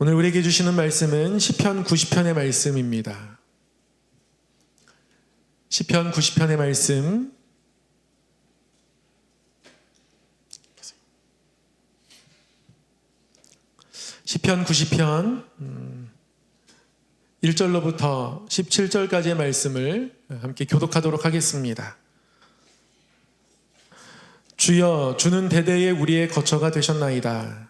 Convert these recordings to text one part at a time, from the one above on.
오늘 우리에게 주시는 말씀은 시편 90편의 말씀입니다. 시편 90편의 말씀 시편 90편 1절로부터 17절까지의 말씀을 함께 교독하도록 하겠습니다. 주여 주는 대대에 우리의 거처가 되셨나이다.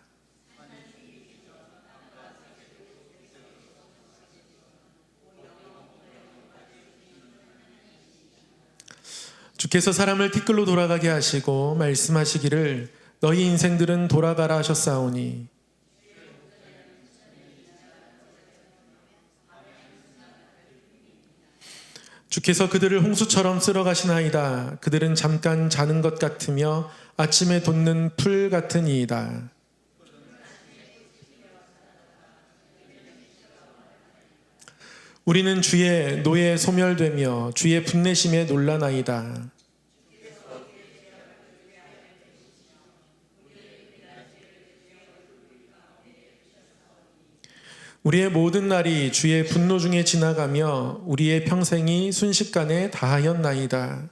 주께서 사람을 티끌로 돌아가게 하시고 말씀하시기를 너희 인생들은 돌아가라 하셨사오니 주께서 그들을 홍수처럼 쓸어 가시나이다. 그들은 잠깐 자는 것 같으며 아침에 돋는 풀 같으니이다. 우리는 주의 노에 소멸되며 주의 분내심에 놀라나이다. 우리의 모든 날이 주의 분노 중에 지나가며 우리의 평생이 순식간에 다하였나이다.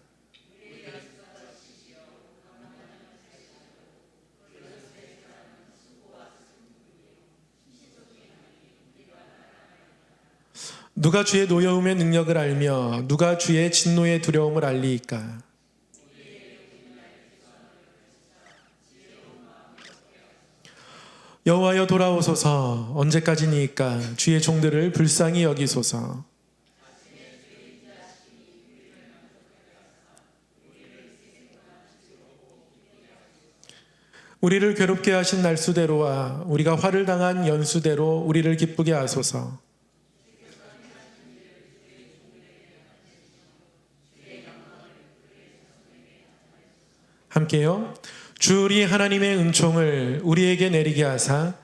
누가 주의 노여움의 능력을 알며 누가 주의 진노의 두려움을 알리이까? 여호와여 돌아오소서. 언제까지니까 주의 종들을 불쌍히 여기소서. 우리를 괴롭게 하신 날수대로와 우리가 화를 당한 연수대로 우리를 기쁘게 하소서. 함께요. 주 우리 하나님의 은총을 우리에게 내리게 하사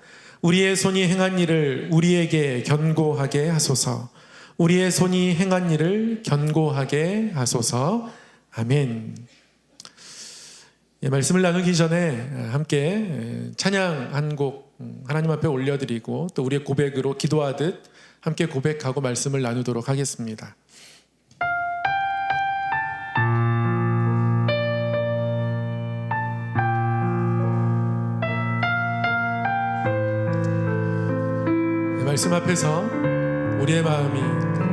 우리의 손이 행한 일을 우리에게 견고하게 하소서. 우리의 손이 행한 일을 견고하게 하소서. 아멘. 예, 말씀을 나누기 전에 함께 찬양 한 곡 하나님 앞에 올려드리고 또 우리의 고백으로 기도하듯 함께 고백하고 말씀을 나누도록 하겠습니다. 말씀 앞에서 우리의 마음이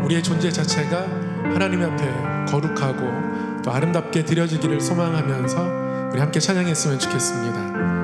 우리의 존재 자체가 하나님 앞에 거룩하고 또 아름답게 드려지기를 소망하면서 우리 함께 찬양했으면 좋겠습니다.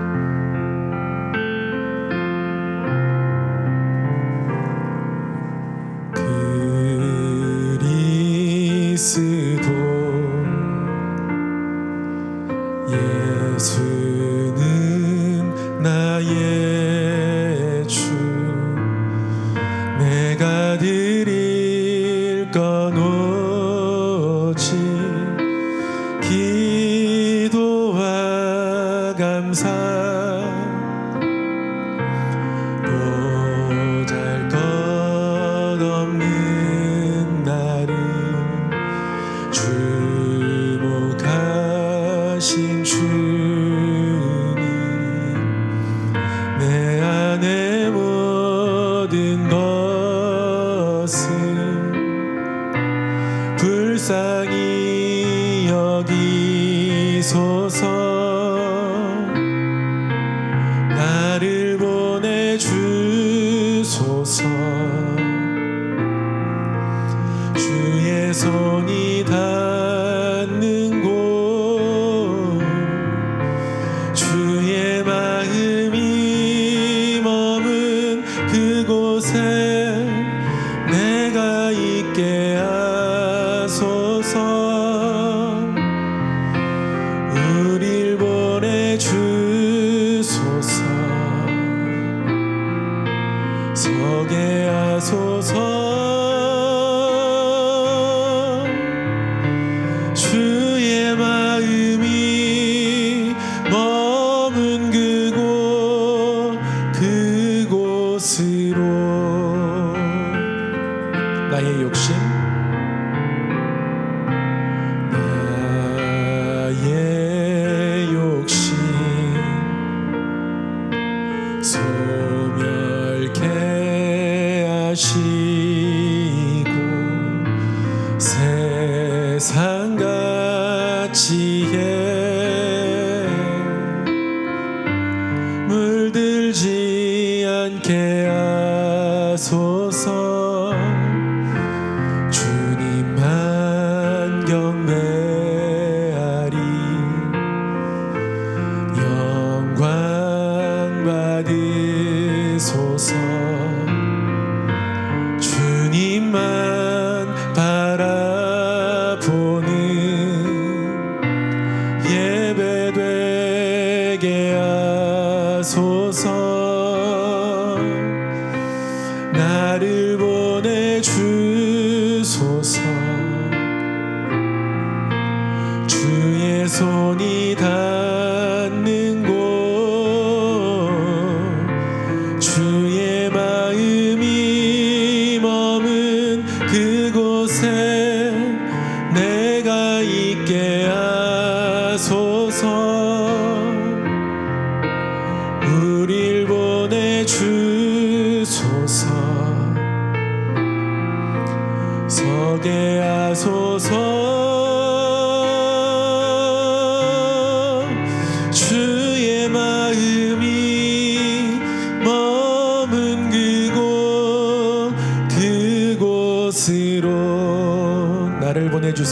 그 소멸케 하시 되게 하소서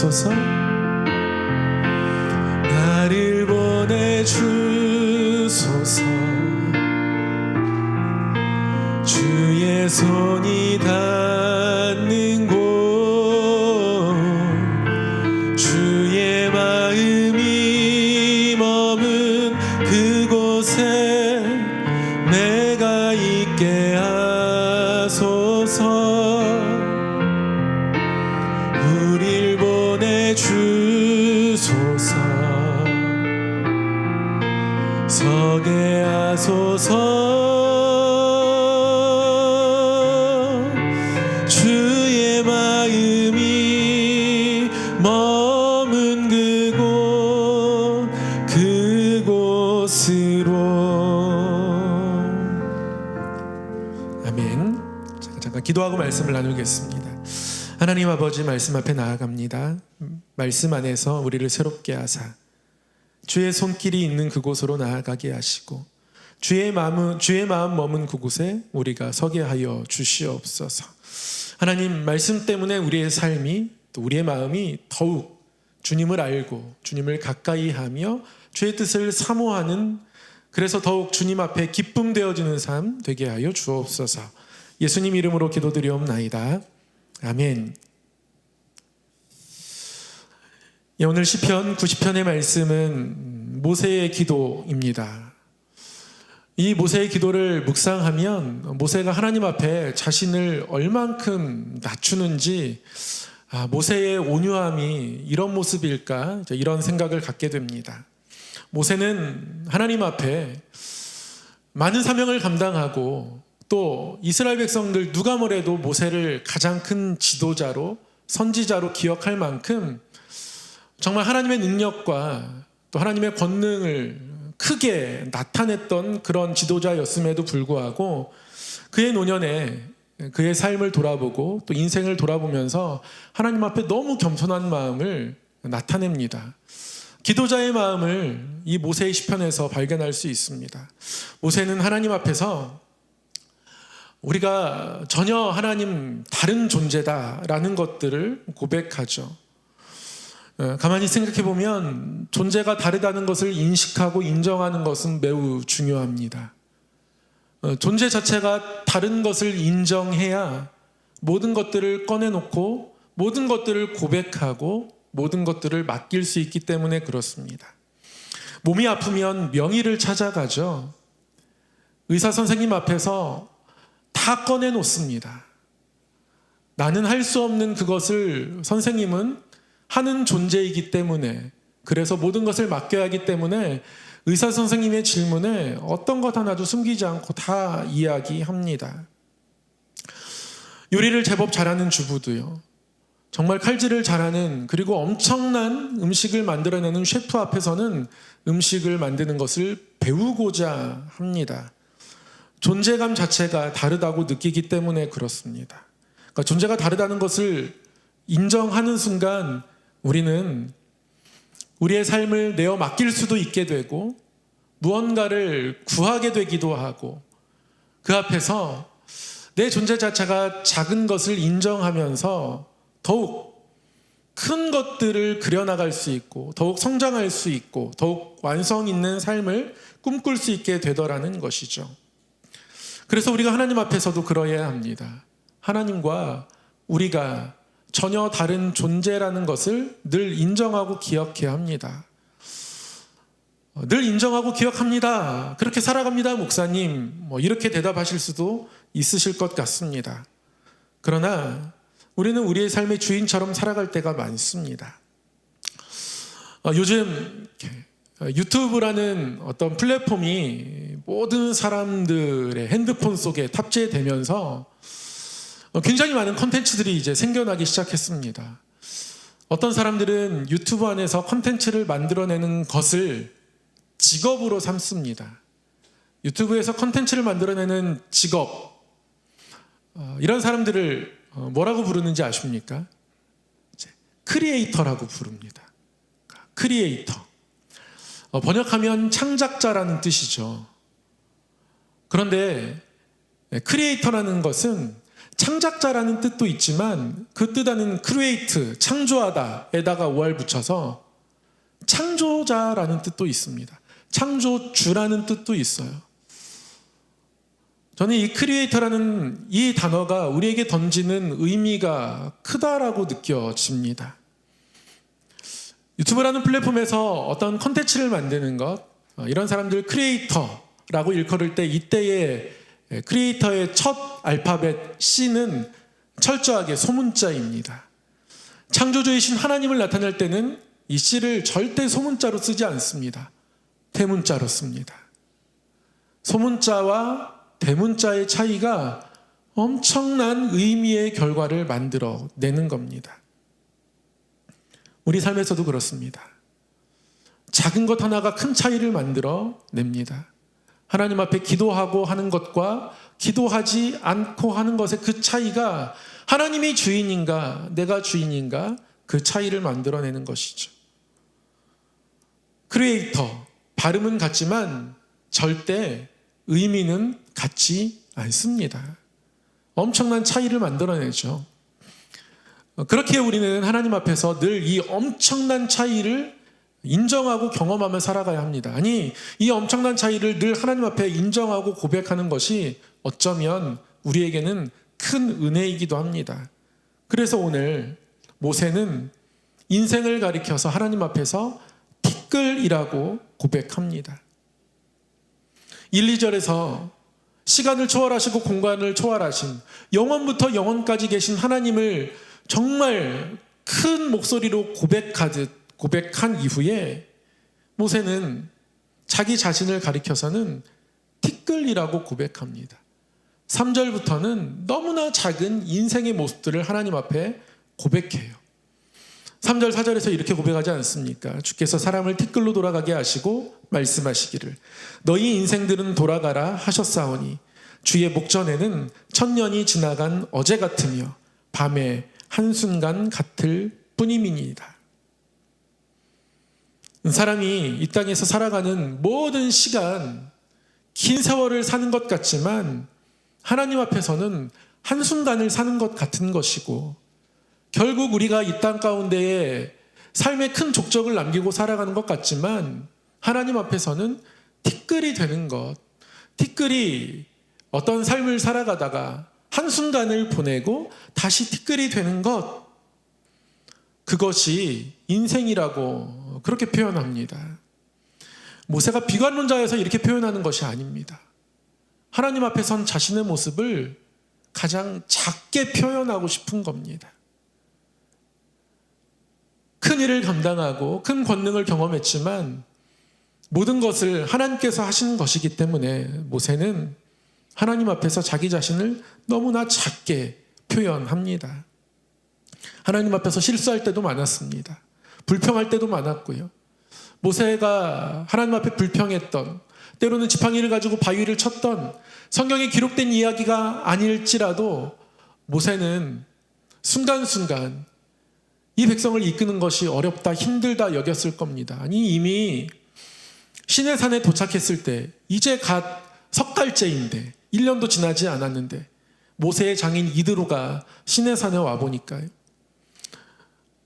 보내주소서 나를 보내주소서. 주의 손 주소서. 서게 하소서. 주의 마음이 머문 그곳 그곳으로. 아멘. 잠깐, 잠깐 기도하고 말씀을 나누겠습니다. 하나님 아버지 말씀 앞에 나아갑니다 말씀 안에서 우리를 새롭게 하사 주의 손길이 있는 그곳으로 나아가게 하시고 주의 마음 주의 마음 머문 그곳에 우리가 서게 하여 주시옵소서. 하나님 말씀 때문에 우리의 삶이 또 우리의 마음이 더욱 주님을 알고 주님을 가까이 하며 주의 뜻을 사모하는 그래서 더욱 주님 앞에 기쁨 되어지는 삶 되게 하여 주옵소서. 예수님 이름으로 기도드리옵나이다. 아멘. 예, 오늘 시편 90편의 말씀은 모세의 기도입니다. 이 모세의 기도를 묵상하면 모세가 하나님 앞에 자신을 얼만큼 낮추는지 아, 모세의 온유함이 이런 모습일까 이런 생각을 갖게 됩니다. 모세는 하나님 앞에 많은 사명을 감당하고 또 이스라엘 백성들 누가 뭐래도 모세를 가장 큰 지도자로 선지자로 기억할 만큼 정말 하나님의 능력과 또 하나님의 권능을 크게 나타냈던 그런 지도자였음에도 불구하고 그의 노년에 그의 삶을 돌아보고 또 인생을 돌아보면서 하나님 앞에 너무 겸손한 마음을 나타냅니다. 기도자의 마음을 이 모세의 시편에서 발견할 수 있습니다. 모세는 하나님 앞에서 우리가 전혀 하나님 다른 존재다라는 것들을 고백하죠. 어, 가만히 생각해 보면 존재가 다르다는 것을 인식하고 인정하는 것은 매우 중요합니다. 어, 존재 자체가 다른 것을 인정해야 모든 것들을 꺼내놓고 모든 것들을 고백하고 모든 것들을 맡길 수 있기 때문에 그렇습니다. 몸이 아프면 명의를 찾아가죠. 의사 선생님 앞에서 다 꺼내놓습니다. 나는 할 수 없는 그것을 선생님은 하는 존재이기 때문에 그래서 모든 것을 맡겨야 하기 때문에 의사 선생님의 질문에 어떤 것 하나도 숨기지 않고 다 이야기합니다. 요리를 제법 잘하는 주부도요. 정말 칼질을 잘하는 그리고 엄청난 음식을 만들어내는 셰프 앞에서는 음식을 만드는 것을 배우고자 합니다. 존재감 자체가 다르다고 느끼기 때문에 그렇습니다. 그러니까 존재가 다르다는 것을 인정하는 순간 우리는 우리의 삶을 내어 맡길 수도 있게 되고 무언가를 구하게 되기도 하고 그 앞에서 내 존재 자체가 작은 것을 인정하면서 더욱 큰 것들을 그려나갈 수 있고 더욱 성장할 수 있고 더욱 완성 있는 삶을 꿈꿀 수 있게 되더라는 것이죠. 그래서 우리가 하나님 앞에서도 그러해야 합니다. 하나님과 우리가 전혀 다른 존재라는 것을 늘 인정하고 기억해야 합니다. 어, 늘 인정하고 기억합니다. 그렇게 살아갑니다, 목사님. 뭐 이렇게 대답하실 수도 있으실 것 같습니다. 그러나 우리는 우리의 삶의 주인처럼 살아갈 때가 많습니다. 어, 요즘 어, 유튜브라는 어떤 플랫폼이 모든 사람들의 핸드폰 속에 탑재되면서 어, 굉장히 많은 컨텐츠들이 이제 생겨나기 시작했습니다. 어떤 사람들은 유튜브 안에서 컨텐츠를 만들어내는 것을 직업으로 삼습니다. 유튜브에서 컨텐츠를 만들어내는 직업, 어, 이런 사람들을 어, 뭐라고 부르는지 아십니까? 크리에이터라고 부릅니다. 크리에이터. 어, 번역하면 창작자라는 뜻이죠. 그런데 네, 크리에이터라는 것은 창작자라는 뜻도 있지만 그 뜻하는 크리에이트, 창조하다에다가 오알 붙여서 창조자라는 뜻도 있습니다. 창조주라는 뜻도 있어요. 저는 이 크리에이터라는 이 단어가 우리에게 던지는 의미가 크다라고 느껴집니다. 유튜브라는 플랫폼에서 어떤 컨텐츠를 만드는 것, 어, 이런 사람들 크리에이터라고 일컬을 때 이때의 크리에이터의 첫 알파벳 C는 철저하게 소문자입니다. 창조주이신 하나님을 나타낼 때는 이 C를 절대 소문자로 쓰지 않습니다. 대문자로 씁니다. 소문자와 대문자의 차이가 엄청난 의미의 결과를 만들어 내는 겁니다. 우리 삶에서도 그렇습니다. 작은 것 하나가 큰 차이를 만들어 냅니다. 하나님 앞에 기도하고 하는 것과 기도하지 않고 하는 것의 그 차이가 하나님이 주인인가, 내가 주인인가, 그 차이를 만들어내는 것이죠. 크리에이터, 발음은 같지만 절대 의미는 같지 않습니다. 엄청난 차이를 만들어내죠. 그렇게 우리는 하나님 앞에서 늘 이 엄청난 차이를 인정하고 경험하며 살아가야 합니다. 아니, 이 엄청난 차이를 늘 하나님 앞에 인정하고 고백하는 것이 어쩌면 우리에게는 큰 은혜이기도 합니다. 그래서 오늘 모세는 인생을 가리켜서 하나님 앞에서 티끌이라고 고백합니다. 1, 2절에서 시간을 초월하시고 공간을 초월하신 영원부터 영원까지 계신 하나님을 정말 큰 목소리로 고백하듯 고백한 이후에 모세는 자기 자신을 가리켜서는 티끌이라고 고백합니다. 3절부터는 너무나 작은 인생의 모습들을 하나님 앞에 고백해요. 3절, 4절에서 이렇게 고백하지 않습니까? 주께서 사람을 티끌로 돌아가게 하시고 말씀하시기를 너희 인생들은 돌아가라 하셨사오니 주의 목전에는 천년이 지나간 어제 같으며 밤에 한순간 같을 뿐임이니이다. 사람이 이 땅에서 살아가는 모든 시간, 긴 세월을 사는 것 같지만 하나님 앞에서는 한순간을 사는 것 같은 것이고 결국 우리가 이 땅 가운데에 삶의 큰 족적을 남기고 살아가는 것 같지만 하나님 앞에서는 티끌이 되는 것, 티끌이 어떤 삶을 살아가다가 한순간을 보내고 다시 티끌이 되는 것, 그것이 인생이라고 그렇게 표현합니다. 모세가 비관론자여서 이렇게 표현하는 것이 아닙니다. 하나님 앞에 선 자신의 모습을 가장 작게 표현하고 싶은 겁니다. 큰 일을 감당하고 큰 권능을 경험했지만 모든 것을 하나님께서 하시는 것이기 때문에 모세는 하나님 앞에서 자기 자신을 너무나 작게 표현합니다. 하나님 앞에서 실수할 때도 많았습니다. 불평할 때도 많았고요. 모세가 하나님 앞에 불평했던 때로는 지팡이를 가지고 바위를 쳤던 성경에 기록된 이야기가 아닐지라도 모세는 순간순간 이 백성을 이끄는 것이 어렵다, 힘들다 여겼을 겁니다. 아니, 이미 신의 산에 도착했을 때, 이제 갓 석 달째인데, 1년도 지나지 않았는데, 모세의 장인 이드로가 신의 산에 와보니까요.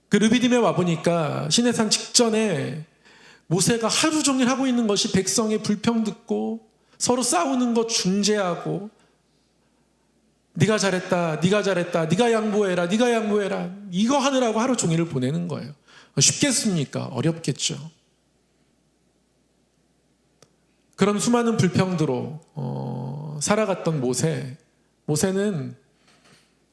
그 르비딤에 와보니까 신의 산 직전에 모세가 하루 종일 하고 있는 것이 백성의 불평 듣고 서로 싸우는 것 중재하고 네가 잘했다, 네가 잘했다, 네가 양보해라, 네가 양보해라 이거 하느라고 하루 종일을 보내는 거예요. 쉽겠습니까? 어렵겠죠. 그런 수많은 불평들로 어, 살아갔던 모세, 모세는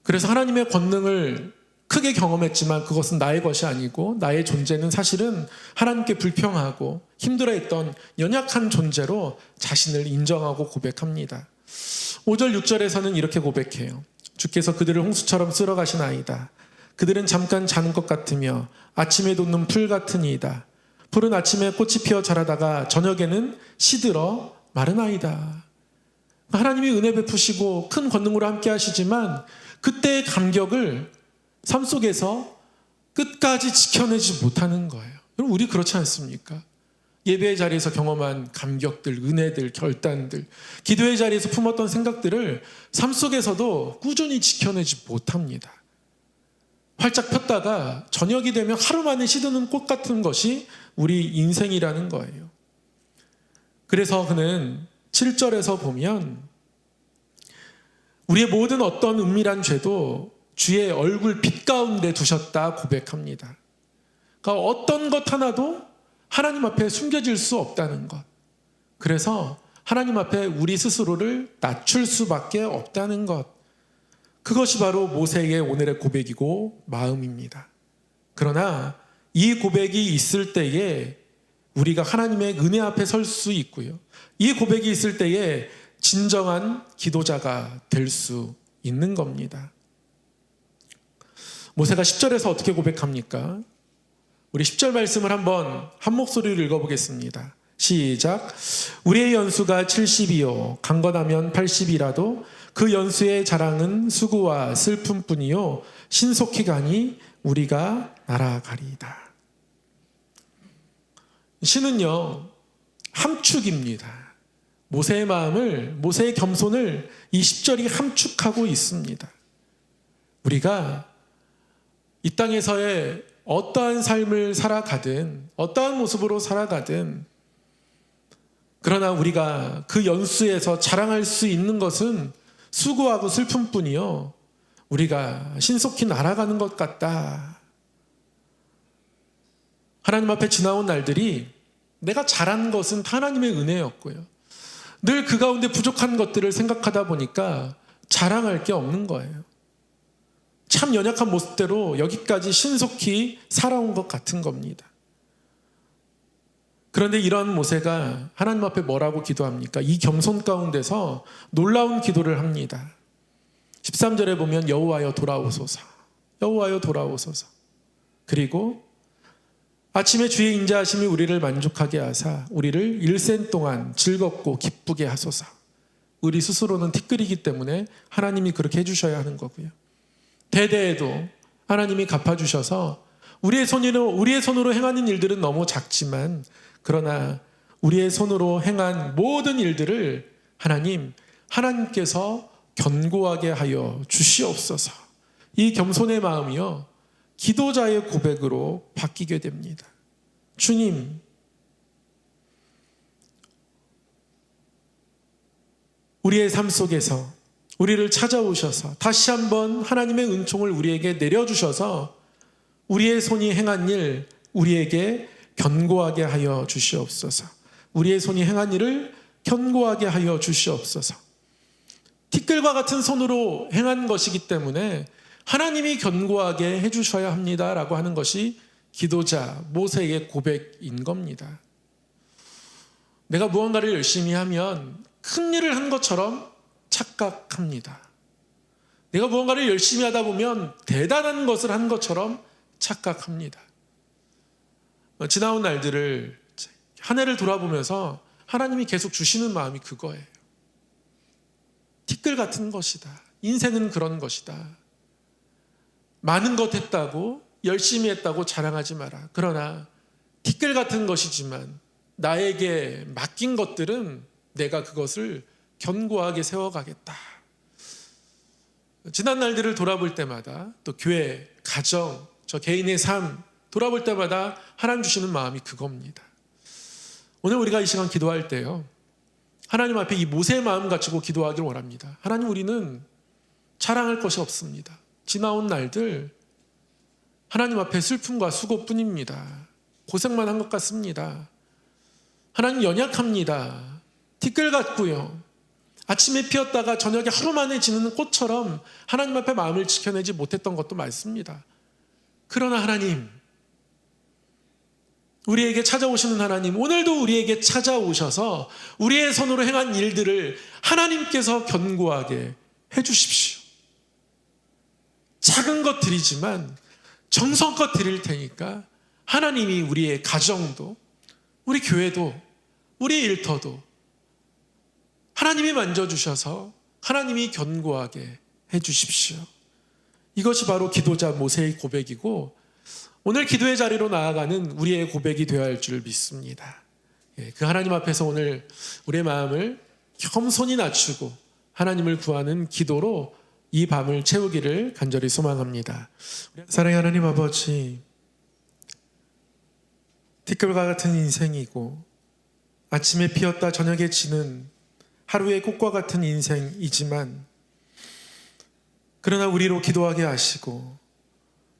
그래서 하나님의 권능을 크게 경험했지만 그것은 나의 것이 아니고 나의 존재는 사실은 하나님께 불평하고 힘들어했던 연약한 존재로 자신을 인정하고 고백합니다. 5절 6절에서는 이렇게 고백해요. 주께서 그들을 홍수처럼 쓸어 가신 아이다. 그들은 잠깐 자는 것 같으며 아침에 돋는 풀 같으니이다. 풀은 아침에 꽃이 피어 자라다가 저녁에는 시들어 마른 아이다. 하나님이 은혜 베푸시고 큰 권능으로 함께 하시지만 그때의 감격을 삶 속에서 끝까지 지켜내지 못하는 거예요. 여러분, 우리 그렇지 않습니까? 예배의 자리에서 경험한 감격들, 은혜들, 결단들, 기도의 자리에서 품었던 생각들을 삶 속에서도 꾸준히 지켜내지 못합니다. 활짝 폈다가 저녁이 되면 하루 만에 시드는 꽃 같은 것이 우리 인생이라는 거예요. 그래서 그는 7절에서 보면 우리의 모든 어떤 은밀한 죄도 주의 얼굴 빛 가운데 두셨다 고백합니다. 그러니까 어떤 것 하나도 하나님 앞에 숨겨질 수 없다는 것. 그래서 하나님 앞에 우리 스스로를 낮출 수밖에 없다는 것. 그것이 바로 모세의 오늘의 고백이고 마음입니다. 그러나 이 고백이 있을 때에 우리가 하나님의 은혜 앞에 설 수 있고요. 이 고백이 있을 때에 진정한 기도자가 될 수 있는 겁니다. 모세가 10절에서 어떻게 고백합니까? 우리 10절 말씀을 한번 한 목소리로 읽어보겠습니다. 시작. 우리의 연수가 70이요. 강건하면 80이라도 그 연수의 자랑은 수고와 슬픔뿐이요. 신속히 가니 우리가 날아가리이다. 신은요, 함축입니다. 모세의 마음을, 모세의 겸손을 이 10절이 함축하고 있습니다. 우리가 이 땅에서의 어떠한 삶을 살아가든 어떠한 모습으로 살아가든 그러나 우리가 그 연수에서 자랑할 수 있는 것은 수고하고 슬픔뿐이요. 우리가 신속히 날아가는 것 같다. 하나님 앞에 지나온 날들이 내가 잘한 것은 하나님의 은혜였고요. 늘 그 가운데 부족한 것들을 생각하다 보니까 자랑할 게 없는 거예요. 참 연약한 모습대로 여기까지 신속히 살아온 것 같은 겁니다. 그런데 이런 모세가 하나님 앞에 뭐라고 기도합니까? 이 겸손 가운데서 놀라운 기도를 합니다. 13절에 보면 여호와여 돌아오소서. 여호와여 돌아오소서. 그리고 아침에 주의 인자하심이 우리를 만족하게 하사 우리를 일생 동안 즐겁고 기쁘게 하소서. 우리 스스로는 티끌이기 때문에 하나님이 그렇게 해주셔야 하는 거고요. 대대에도 하나님이 갚아주셔서 우리의 손으로 우리의 손으로 행하는 일들은 너무 작지만 그러나 우리의 손으로 행한 모든 일들을 하나님 하나님께서 견고하게 하여 주시옵소서. 이 겸손의 마음이요 기도자의 고백으로 바뀌게 됩니다. 주님, 우리의 삶 속에서 우리를 찾아오셔서 다시 한번 하나님의 은총을 우리에게 내려주셔서 우리의 손이 행한 일 우리에게 견고하게 하여 주시옵소서. 우리의 손이 행한 일을 견고하게 하여 주시옵소서. 티끌과 같은 손으로 행한 것이기 때문에 하나님이 견고하게 해주셔야 합니다 라고 하는 것이 기도자 모세의 고백인 겁니다. 내가 무언가를 열심히 하면 큰 일을 한 것처럼 착각합니다. 내가 무언가를 열심히 하다 보면 대단한 것을 한 것처럼 착각합니다. 지나온 날들을 한 해를 돌아보면서 하나님이 계속 주시는 마음이 그거예요. 티끌 같은 것이다. 인생은 그런 것이다. 많은 것 했다고 열심히 했다고 자랑하지 마라. 그러나 티끌 같은 것이지만 나에게 맡긴 것들은 내가 그것을 견고하게 세워가겠다. 지난 날들을 돌아볼 때마다 또 교회, 가정, 저 개인의 삶 돌아볼 때마다 하나님 주시는 마음이 그겁니다. 오늘 우리가 이 시간 기도할 때요. 하나님 앞에 이 모세의 마음 가지고 기도하길 원합니다. 하나님 우리는 자랑할 것이 없습니다. 지나온 날들 하나님 앞에 슬픔과 수고뿐입니다. 고생만 한 것 같습니다. 하나님 연약합니다. 티끌 같고요. 아침에 피었다가 저녁에 하루 만에 지는 꽃처럼 하나님 앞에 마음을 지켜내지 못했던 것도 많습니다. 그러나 하나님, 우리에게 찾아오시는 하나님, 오늘도 우리에게 찾아오셔서 우리의 손으로 행한 일들을 하나님께서 견고하게 해주십시오. 작은 것 드리지만 정성껏 드릴 테니까 하나님이 우리의 가정도, 우리 교회도, 우리 일터도 하나님이 만져주셔서 하나님이 견고하게 해주십시오. 이것이 바로 기도자 모세의 고백이고 오늘 기도의 자리로 나아가는 우리의 고백이 되어야 할 줄 믿습니다. 예, 그 하나님 앞에서 오늘 우리의 마음을 겸손히 낮추고 하나님을 구하는 기도로 이 밤을 채우기를 간절히 소망합니다. 사랑의 하나님 아버지, 티끌과 같은 인생이고 아침에 피었다 저녁에 지는 하루의 꽃과 같은 인생이지만 그러나 우리로 기도하게 하시고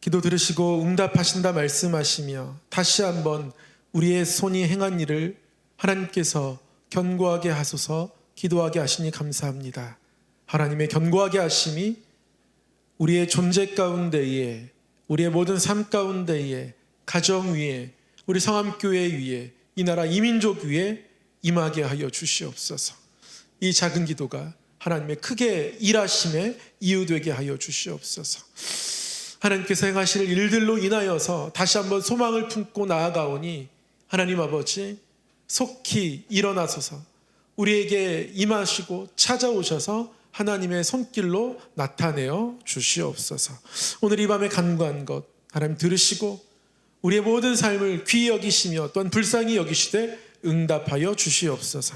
기도 들으시고 응답하신다 말씀하시며 다시 한번 우리의 손이 행한 일을 하나님께서 견고하게 하소서 기도하게 하시니 감사합니다. 하나님의 견고하게 하심이 우리의 존재 가운데에 우리의 모든 삶 가운데에 가정 위에 우리 성암교회 위에 이 나라 이민족 위에 임하게 하여 주시옵소서. 이 작은 기도가 하나님의 크게 일하심에 이유되게 하여 주시옵소서. 하나님께서 행하실 일들로 인하여서 다시 한번 소망을 품고 나아가오니 하나님 아버지 속히 일어나소서 우리에게 임하시고 찾아오셔서 하나님의 손길로 나타내어 주시옵소서. 오늘 이 밤에 간구한 것 하나님 들으시고 우리의 모든 삶을 귀히 여기시며 또한 불쌍히 여기시되 응답하여 주시옵소서.